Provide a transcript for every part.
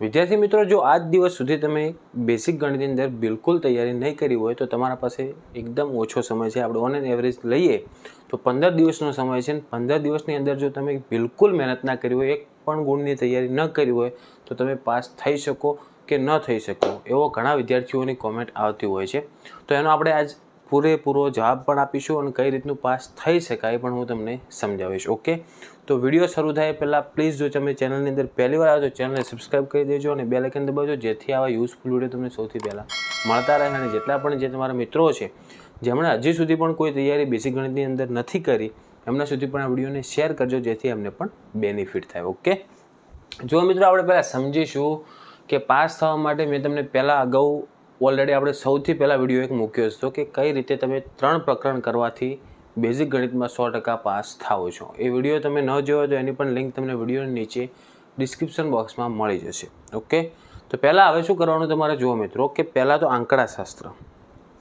વિદ્યાર્થી મિત્રો, જો આજ દિવસ સુધી તમે બેસિક ગણિતની અંદર બિલકુલ તૈયારી નહીં કરી હોય, તો તમારા પાસે એકદમ ઓછો સમય છે. આપણે ઓન એન એવરેજ લઈએ, તો પંદર દિવસનો સમય છે. અને પંદર દિવસની અંદર જો તમે બિલકુલ મહેનત ના કરી હોય, એક પણ ગુણની તૈયારી ન કરી હોય, તો તમે પાસ થઈ શકો કે ન થઈ શકો, એવો ઘણા વિદ્યાર્થીઓની કોમેન્ટ આવતી હોય છે. તો એનો આપણે આજ પૂરેપૂરો જવાબ પણ આપીશું અને કઈ રીતનું પાસ થઈ શકાય પણ હું તમને સમજાવીશ, ઓકે? તો વીડિયો શરૂ થાય પહેલાં પ્લીઝ જો તમે ચેનલની અંદર પહેલી વાર આવ્યો તો ચેનલને સબસ્ક્રાઈબ કરી દેજો અને બે લાઇકન દબાવજો, જેથી આવા યુઝફુલ વીડિયો તમને સૌથી પહેલાં મળતા રહે અને જેટલા પણ જે તમારા મિત્રો છે, જેમણે હજી સુધી પણ કોઈ તૈયારી બેસિક ગણિતની અંદર નથી કરી, એમના સુધી પણ આ વિડીયોને શેર કરજો, જેથી એમને પણ બેનિફિટ થાય, ઓકે? જો મિત્રો આપણે પહેલાં સમજીશું કે પાસ થવા માટે મેં તમને પહેલાં અગાઉ ઓલરેડી આપણે સૌથી પહેલાં વીડિયો એક મૂક્યો હતો કે કઈ રીતે તમે ત્રણ પ્રકરણ કરવાથી બેઝિક ગણિતમાં સો ટકા પાસ થાઓ છો. એ વીડિયો તમે ન જોયો તો એની પણ લિંક તમને વિડીયોની નીચે ડિસ્ક્રિપ્શન બોક્સમાં મળી જશે. ઓકે તો પહેલાં હવે શું કરવાનું તમારે જુઓ મિત્રો કે પહેલાં તો આંકડાશાસ્ત્ર.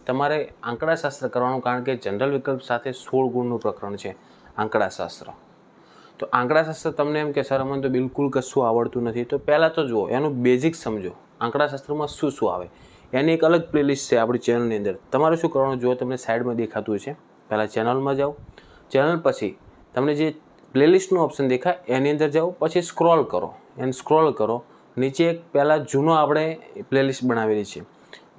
તમારે આંકડાશાસ્ત્ર કરવાનું કારણ કે જનરલ વિકલ્પ સાથે સોળ ગુણનું પ્રકરણ છે આંકડાશાસ્ત્ર. તો આંકડાશાસ્ત્ર તમને એમ કે, સર, અમને તો બિલકુલ કશું આવડતું નથી. તો પહેલાં તો જુઓ, એનું બેઝિક સમજો. આંકડાશાસ્ત્રમાં શું શું આવે? એની એક અલગ પ્લેલિસ્ટ છે આપણી ચેનલની અંદર. તમારે શું કરવાનું જો તમને સાઈડમાં દેખાતું છે પહેલાં ચેનલમાં જાઓ. ચેનલ પછી તમને જે પ્લેલિસ્ટનું ઓપ્શન દેખાય, એની અંદર જાઓ, પછી સ્ક્રોલ કરો. એને સ્ક્રોલ કરો. નીચે એક પહેલાં જૂનો આપણે પ્લેલિસ્ટ બનાવેલી છે.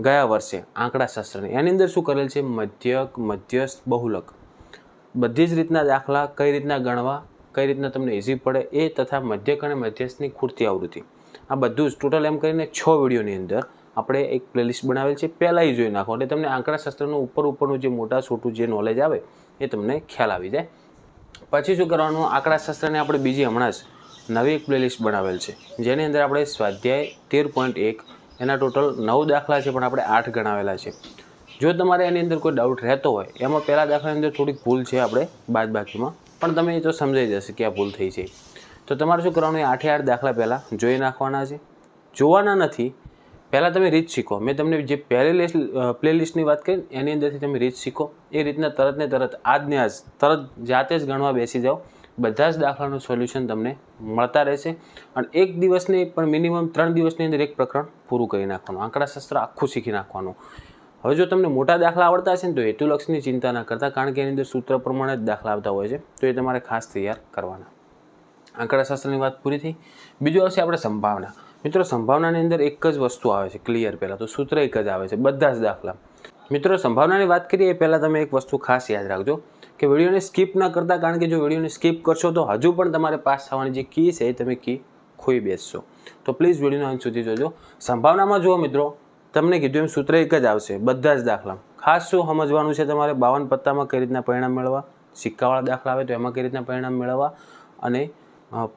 ગયા વર્ષે આંકડાશાસ્ત્રની એની અંદર શું કરેલ છે? મધ્યક, મધ્યસ્થ, બહુલક. બધી જ રીતના દાખલા કઈ રીતના ગણવા, કઈ રીતના તમને ઇઝી પડે એ તથા મધ્યક અને મધ્યસ્થની ખૂટતી આવૃત્તિ. આ બધું જ ટોટલ એમ કરીને છ વિડીયોની અંદર આપણે એક પ્લેલિસ્ટ બનાવેલ છે પહેલાંય જોઈ નાખો. એટલે તમને આંકડાશાસ્ત્રનું ઉપર ઉપરનું જે મોટા છોટું જે નોલેજ આવે, એ તમને ખ્યાલ આવી જાય. પછી શું કરવાનું? આંકડાશાસ્ત્રને આપણે બીજી હમણાં જ નવી એક પ્લેલિસ્ટ બનાવેલ છે. જેની અંદર આપણે સ્વાધ્યાય તેર પોઈન્ટ એક, એના ટોટલ નવ દાખલા છે, પણ આપણે આઠ ગણાવેલા છે. જો તમારે એની અંદર કોઈ ડાઉટ રહેતો હોય, એમાં પહેલાં દાખલાની અંદર થોડીક ભૂલ છે આપણે બાદ બાકીમાં પણ તમે એ તો સમજાઈ જશે કે આ ભૂલ થઈ છે. તો તમારે શું કરવાનું? એ આઠે આઠ દાખલા પહેલાં જોઈ નાખવાના છે. જોવાના નથી પહેલાં તમે રીત શીખો. મેં તમને જે પહેલી લિસ્ટ પ્લેલિસ્ટની વાત કરી, એની અંદરથી તમે રીત શીખો. એ રીતના તરત ને તરત આજને આજ, તરત જાતે જ ગણવા બેસી જાઓ. બધા જ દાખલાનું સોલ્યુશન તમને મળતા રહેશે. અને એક દિવસની, પણ મિનિમમ ત્રણ દિવસની અંદર એક પ્રકરણ પૂરું કરી નાખવાનું. આંકડાશાસ્ત્ર આખું શીખી નાખવાનું. હવે જો તમને મોટા દાખલા આવડતા હશે ને, તો હેતુલક્ષની ચિંતા ના કરતા, કારણ કે એની અંદર સૂત્ર પ્રમાણે જ દાખલા આવતા હોય છે, તો એ તમારે ખાસ તૈયાર કરવાના. આંકડાશાસ્ત્રની વાત પૂરી થઈ. બીજું આવશે આપણે સંભાવના. મિત્રો, સંભાવનાની અંદર એક જ વસ્તુ આવે છે ક્લિયર પહેલાં તો સૂત્ર એક જ આવે છે, બધા જ દાખલા. મિત્રો, સંભાવનાની વાત કરીએ એ પહેલાં તમે એક વસ્તુ ખાસ યાદ રાખજો, કે વિડીયોને સ્કીપ ના કરતા, કારણ કે જો વિડીયોને સ્કીપ કરશો તો હજુ પણ તમારે પાસ થવાની જે કી છે, એ તમે કી ખોઈ બેસશો. તો પ્લીઝ વિડીયોનો અંત સુધી જોજો. સંભાવનામાં જુઓ મિત્રો, તમને કીધું એમ સૂત્ર એક જ આવશે, બધા જ દાખલા. ખાસ શું સમજવાનું છે તમારે? બાવન પત્તામાં કઈ રીતના પરિણામ મેળવવા? સિક્કાવાળા દાખલા આવે તો એમાં કઈ રીતના પરિણામ મેળવવા? અને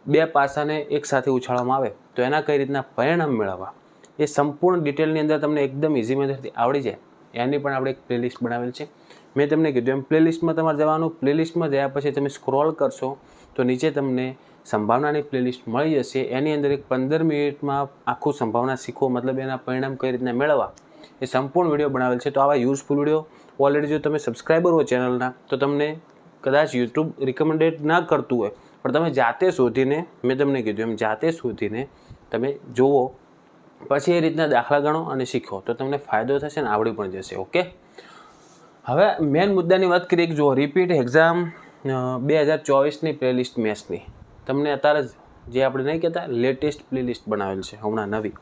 બે પાસાને એકસાથે ઉછાળવામાં આવે? તો એના કઈ રીતના પરિણામ મેળવવા? એ સંપૂર્ણ ડિટેલની અંદર તમને એકદમ ઇઝી મેથડથી આવડી જાય. એની પણ આપણે એક પ્લેલિસ્ટ બનાવેલ છે. મેં તમને કીધું એમ પ્લેલિસ્ટમાં તમારે જવાનું પ્લેલિસ્ટમાં ગયા પછી તમે સ્ક્રોલ કરશો તો નીચે તમને સંભાવનાની પ્લેલિસ્ટ મળી જશે. એની અંદર એક પંદર મિનિટમાં આખું સંભાવના શીખવો મતલબ એના પરિણામ કઈ રીતના મેળવવા. એ સંપૂર્ણ વીડિયો બનાવેલ છે. તો આવા યુઝફુલ વીડિયો ઓલરેડી જો તમે સબસ્ક્રાઈબર હો ચેનલના, તો તમને કદાચ યુટ્યુબ રિકમેન્ડેડ ના કરતું હોય પણ તમે જાતે શોધીને, મેં તમને કીધું એમ, જાતે શોધીને તમે જુઓ, પછી એ રીતના દાખલા ગણો અને શીખો. તો તમને ફાયદો થશે ને આવડી પણ જશે, ઓકે? હવે મેન મુદ્દાની વાત કરીએ જુઓ રિપીટ એક્ઝામ બે હજાર ચોવીસની પ્લેલિસ્ટ મેથ્સની. તમને અત્યારે જ આપણે નહીં કહેતા લેટેસ્ટ પ્લેલિસ્ટ બનાવેલ છે, હમણાં નવી.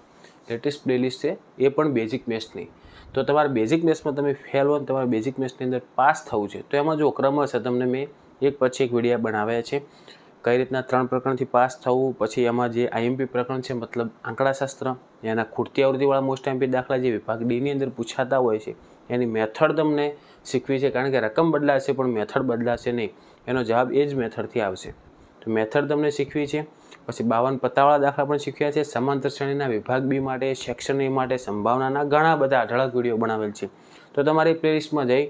લેટેસ્ટ પ્લેલિસ્ટ છે, એ પણ બેઝિક મેથ્સની. તો તમારે બેઝિક મેથ્સમાં તમે ફેલ હો તમારે બેઝિક મેથ્સની અંદર પાસ થવું છે, તો એમાં જો ક્રમ હશે, તમને મેં એક પછી એક વિડીયા બનાવ્યા છે. કઈ રીતના ત્રણ પ્રકરણથી પાસ થવું, પછી એમાં જે આઈએમપી પ્રકરણ છે, મતલબ આંકડાશાસ્ત્ર, એના ખૂટતી આવૃત્તિવાળા મોસ્ટ આઈએમપી દાખલા જે વિભાગ ડીની અંદર પૂછાતા હોય છે, એની મેથડ તમને શીખવી છે, કારણ કે રકમ બદલાશે, પણ મેથડ બદલાશે નહીં. એનો જવાબ એ જ મેથડથી આવશે. તો મેથડ તમને શીખવી છે, પછી બાવન પત્તાવાળા દાખલા પણ શીખ્યા છે, સમાંતર શ્રેણીના વિભાગ બી માટે સેક્શન એ માટે, સંભાવનાના ઘણા બધા અઢળક વીડિયો બનાવેલ છે. તો તમારી પ્લેલિસ્ટમાં જઈ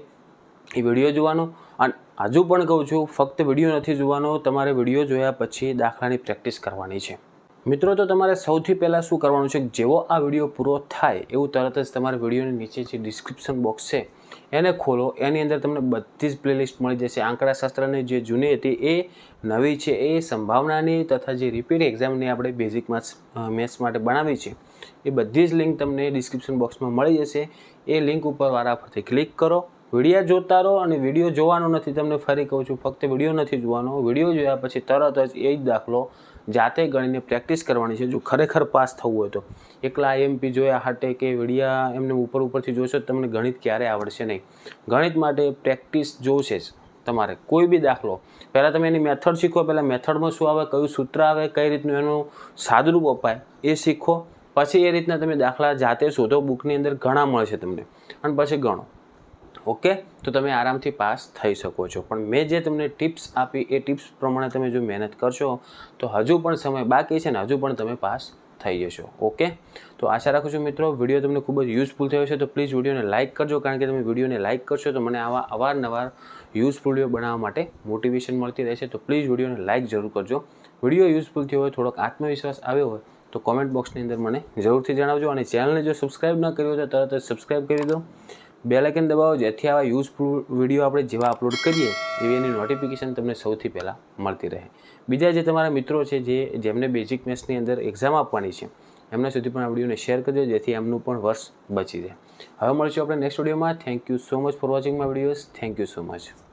એ વીડિયો જોવાનો અને હજુ પણ કહું છું, ફક્ત વીડિયો નથી જોવાનો, તમારે વીડિયો જોયા પછી દાખલાની પ્રેક્ટિસ કરવાની છે. મિત્રો, તો તમારે સૌથી પહેલાં શું કરવાનું છે? જેવો આ વીડિયો પૂરો થાય એવું તરત જ તમારે વિડીયોની નીચે જે ડિસ્ક્રિપ્શન બોક્સ છે, એને ખોલો. એની અંદર તમને બધી જ પ્લેલિસ્ટ મળી જશે. આંકડાશાસ્ત્રની જે જૂની હતી એ, નવી છે એ, સંભાવનાની તથા જે રિપીટ એક્ઝામની આપણે બેઝિક માર્ક્સ મેથ્સ માટે બનાવી છે, એ બધી જ લિંક તમને ડિસ્ક્રિપ્શન બોક્સમાં મળી જશે. એ લિંક ઉપર વારાફરથી ક્લિક કરો. વીડિયો જોતા રહો અને વીડિયો જોવાનો નથી, તમને ફરી કહું છું, ફક્ત વીડિયો નથી જોવાનો. વીડિયો જોયા પછી તરત જ એ જ દાખલો જાતે ગણીને પ્રેક્ટિસ કરવાની છે, જો ખરેખર પાસ થવું હોય તો. એકલા આઈએમપી જોયા હાટે કે વિડીયા એમને ઉપર ઉપરથી જોશો તમને ગણિત ક્યારે આવડશે નહીં. ગણિત માટે પ્રેક્ટિસ જોશે જ તમારે, કોઈ બી દાખલો. પહેલાં તમે એની મેથડ શીખો, પહેલાં મેથડમાં શું આવે, કયું સૂત્ર આવે, કઈ રીતનું એનું સાદરૂપ અપાય, એ શીખો. પછી એ રીતના તમે દાખલા જાતે શોધો, બુકની અંદર ઘણા મળશે તમને. અને પછી ગણો. ઓકે? તો તમે આરામથી પાસ થઈ શકો છો. પણ મેં જે તમને ટિપ્સ આપી, એ ટિપ્સ પ્રમાણે તમે જો મહેનત કરશો, તો હજુ પણ સમય બાકી છે ને હજુ પણ તમે પાસ થઈ જશો. ઓકે? તો આશા રાખું છું મિત્રો, વીડિયો તમને ખૂબ જ યુઝફુલ થયો છે તો પ્લીઝ વિડીયોને લાઇક કરજો, કારણ કે તમે વિડીયોને લાઇક કરશો, તો મને આવા અવારનવાર યુઝફુલ વીડિયો બનાવવા માટે મોટિવેશન મળતી રહેશે. તો પ્લીઝ વિડીયોને લાઇક જરૂર કરજો. વીડિયો યુઝફુલ થયો હોય, થોડોક આત્મવિશ્વાસ આવ્યો હોય, તો કોમેન્ટ બોક્સની અંદર મને જરૂરથી જણાવજો. અને ચેનલને જો સબસ્ક્રાઇબ ન કર્યું હોય, તો તરત જ સબસ્ક્રાઇબ કરી દો. બે લાઇકન દબાવો, જેથી આવા યુઝફુલ વીડિયો આપણે જેવા અપલોડ કરીએ, એવી એની નોટિફિકેશન તમને સૌથી પહેલાં મળતી રહે. બીજા જે તમારા મિત્રો છે, જે જેમને બેઝિક મેથ્સની અંદર એક્ઝામ આપવાની છે, એમના સુધી પણ આ વિડીયોને શેર કરજો, જેથી એમનું પણ વર્ષ બચી જાય. હવે મળશું આપણે નેક્સ્ટ વિડીયોમાં thank you so much for watching my videos thank you so much